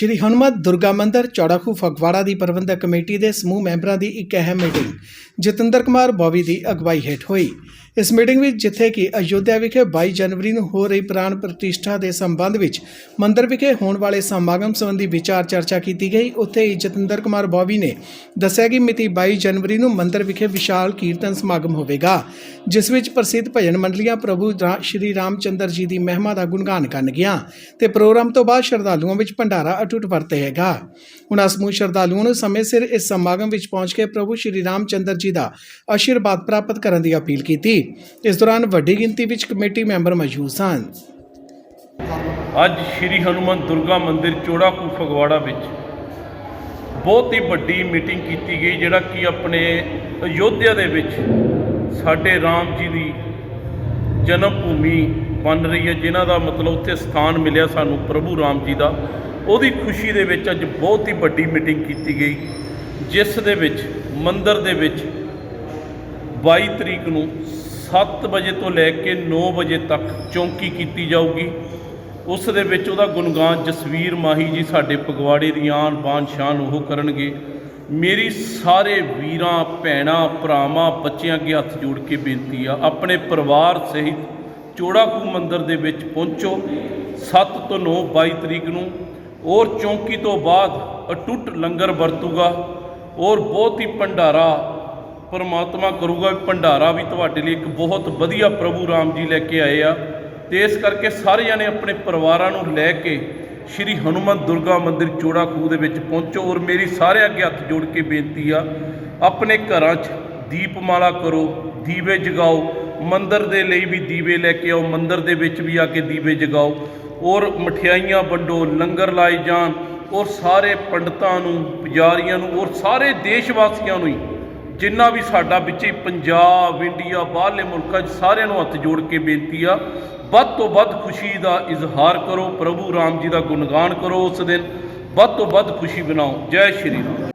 ਸ਼੍ਰੀ ਹਨੂਮਤ ਦੁਰਗਾ ਮੰਦਿਰ ਚੌੜਾਖੂ ਫਗਵਾੜਾ ਦੀ ਪ੍ਰਬੰਧਕ ਕਮੇਟੀ ਦੇ ਸਮੂਹ ਮੈਂਬਰਾਂ ਦੀ ਇੱਕ ਅਹਿਮ ਮੀਟਿੰਗ, ਜਤਿੰਦਰ ਕੁਮਾਰ ਬੋਵੀ ਦੀ ਅਗਵਾਈ ਹੇਠ ਹੋਈ। ਇਸ ਮੀਟਿੰਗ ਵਿੱਚ ਜਿੱਥੇ ਕਿ ਅਯੋਧਿਆ ਵਿਖੇ 22 ਜਨਵਰੀ ਨੂੰ ਹੋ ਰਹੀ ਪ੍ਰਾਣ ਪ੍ਰਤਿਸ਼ਠਾ ਦੇ ਸੰਬੰਧ ਵਿੱਚ ਮੰਦਰ ਵਿਖੇ ਹੋਣ ਵਾਲੇ ਸਮਾਗਮ ਸੰਬੰਧੀ ਵਿਚਾਰ ਚਰਚਾ ਕੀਤੀ ਗਈ। ਉੱਥੇ ਹੀ ਜਤਿੰਦਰ ਕੁਮਾਰ ਬੋਵੀ ਨੇ ਦੱਸਿਆ ਕਿ ਮਿਤੀ 22 ਜਨਵਰੀ ਨੂੰ ਮੰਦਰ ਵਿਖੇ ਵਿਸ਼ਾਲ ਕੀਰਤਨ ਸਮਾਗਮ ਹੋਵੇਗਾ, ਜਿਸ ਵਿੱਚ ਪ੍ਰਸਿੱਧ ਭਜਨ ਮੰਡਲੀਆਂ ਪ੍ਰਭੂ ਰਾ- ਸ਼੍ਰੀ ਰਾਮਚੰਦਰ ਜੀ ਦੀ ਮਹਿਮਾ ਦਾ ਗੁਣਗਾਨ ਕਰਨਗੀਆਂ ਤੇ ਪ੍ਰੋਗਰਾਮ ਤੋਂ ਬਾਅਦ ਸ਼ਰਧਾਲੂਆਂ ਵਿੱਚ ਭੰਡਾਰਾ ਅਟੁੱਟ ਵਰਤੇਗਾ। ਉਹਨਾਂ ਸਮੂਹ ਸ਼ਰਧਾਲੂਆਂ ਨੂੰ ਸਮੇਂ ਸਿਰ ਇਸ ਸਮਾਗਮ ਵਿੱਚ ਪਹੁੰਚ ਕੇ ਪ੍ਰਭੂ ਸ਼੍ਰੀ ਰਾਮਚੰਦਰ ਜੀ ਦਾ ਆਸ਼ੀਰਵਾਦ ਪ੍ਰਾਪਤ ਕਰਨ ਦੀ ਅਪੀਲ ਕੀਤੀ। ਇਸ ਦੌਰਾਨ ਵੱਡੀ ਗਿਣਤੀ ਵਿੱਚ ਕਮੇਟੀ ਮੈਂਬਰ ਮੌਜੂਦ ਸਨ। ਅੱਜ ਸ਼੍ਰੀ ਹਨੂਮਨ ਦੁਰਗਾ ਮੰਦਿਰ ਚੋੜਾਕੂ ਫਗਵਾੜਾ ਵਿੱਚ ਬਹੁਤ ਹੀ ਵੱਡੀ ਮੀਟਿੰਗ ਕੀਤੀ ਗਈ, ਜਿਹੜਾ ਕਿ ਆਪਣੇ ਅਯੋਧਿਆ ਦੇ ਵਿੱਚ ਸਾਡੇ ਰਾਮ ਜੀ ਦੀ ਜਨਮ ਭੂਮੀ ਬਣ ਰਹੀ ਹੈ, ਜਿਨ੍ਹਾਂ ਦਾ ਮਤਲਬ ਉੱਥੇ ਸਥਾਨ ਮਿਲਿਆ ਸਾਨੂੰ ਪ੍ਰਭੂ ਰਾਮ ਜੀ ਦਾ। ਉਹਦੀ ਖੁਸ਼ੀ ਦੇ ਵਿੱਚ ਅੱਜ ਬਹੁਤ ਹੀ ਵੱਡੀ ਮੀਟਿੰਗ ਕੀਤੀ ਗਈ, ਜਿਸ ਦੇ ਵਿੱਚ ਮੰਦਰ ਦੇ ਵਿੱਚ 22 ਤਰੀਕ ਨੂੰ 7 ਵਜੇ ਤੋਂ ਲੈ ਕੇ 9 ਵਜੇ ਤੱਕ ਚੌਂਕੀ ਕੀਤੀ ਜਾਊਗੀ। ਉਸ ਦੇ ਵਿੱਚ ਉਹਦਾ ਗੁਣਗਾਨ ਜਸਵੀਰ ਮਾਹੀ ਜੀ ਸਾਡੇ ਪਗਵਾੜੇ ਦੀ ਆਨ ਬਾਨ ਸ਼ਾਨ ਉਹ ਕਰਨਗੇ। ਮੇਰੀ ਸਾਰੇ ਵੀਰਾਂ, ਭੈਣਾਂ, ਭਰਾਵਾਂ, ਬੱਚਿਆਂ ਅੱਗੇ ਹੱਥ ਜੋੜ ਕੇ ਬੇਨਤੀ ਆ, ਆਪਣੇ ਪਰਿਵਾਰ ਸਹਿਤ ਚੋੜਾਕੂ ਮੰਦਿਰ ਦੇ ਵਿੱਚ ਪਹੁੰਚੋ। 7 ਤੋਂ 9 22 ਤਰੀਕ ਨੂੰ ਔਰ ਚੌਂਕੀ ਤੋਂ ਬਾਅਦ ਅਟੁੱਟ ਲੰਗਰ ਵਰਤੂਗਾ ਔਰ ਬਹੁਤ ਹੀ ਭੰਡਾਰਾ ਪਰਮਾਤਮਾ ਕਰੂਗਾ ਵੀ ਭੰਡਾਰਾ ਵੀ ਤੁਹਾਡੇ ਲਈ ਇੱਕ ਬਹੁਤ ਵਧੀਆ ਪ੍ਰਭੂ ਰਾਮ ਜੀ ਲੈ ਕੇ ਆਏ ਆ ਤੇ ਇਸ ਕਰਕੇ ਸਾਰੇ ਜਣੇ ਆਪਣੇ ਪਰਿਵਾਰਾਂ ਨੂੰ ਲੈ ਕੇ ਸ਼੍ਰੀ ਹਨੂਮਨ ਦੁਰਗਾ ਮੰਦਿਰ ਚੋੜਾ ਖੂਹ ਦੇ ਵਿੱਚ ਪਹੁੰਚੋ ਔਰ ਮੇਰੀ ਸਾਰੇ ਅੱਗੇ ਹੱਥ ਜੋੜ ਕੇ ਬੇਨਤੀ ਆ, ਆਪਣੇ ਘਰਾਂ 'ਚ ਦੀਪਮਾਲਾ ਕਰੋ, ਦੀਵੇ ਜਗਾਓ, ਮੰਦਿਰ ਦੇ ਲਈ ਵੀ ਦੀਵੇ ਲੈ ਕੇ ਆਓ, ਮੰਦਿਰ ਦੇ ਵਿੱਚ ਵੀ ਆ ਕੇ ਦੀਵੇ ਜਗਾਓ ਔਰ ਮਠਿਆਈਆਂ ਵੰਡੋ, ਲੰਗਰ ਲਾਏ ਜਾਣ ਔਰ ਸਾਰੇ ਪੰਡਤਾਂ ਨੂੰ, ਪੁਜਾਰੀਆਂ ਨੂੰ ਔਰ ਸਾਰੇ ਦੇਸ਼ ਵਾਸੀਆਂ ਨੂੰ ਹੀ ਜਿੰਨਾ ਵੀ ਸਾਡਾ ਵਿੱਚ ਪੰਜਾਬ, ਇੰਡੀਆ, ਬਾਹਰਲੇ ਮੁਲਕਾਂ 'ਚ ਸਾਰਿਆਂ ਨੂੰ ਹੱਥ ਜੋੜ ਕੇ ਬੇਨਤੀ ਆ, ਵੱਧ ਤੋਂ ਵੱਧ ਖੁਸ਼ੀ ਦਾ ਇਜ਼ਹਾਰ ਕਰੋ, ਪ੍ਰਭੂ ਰਾਮ ਜੀ ਦਾ ਗੁਣਗਾਨ ਕਰੋ ਉਸ ਦਿਨ, ਵੱਧ ਤੋਂ ਵੱਧ ਖੁਸ਼ੀ ਬਣਾਓ ਜੈ ਸ਼੍ਰੀ ਰਾਮ।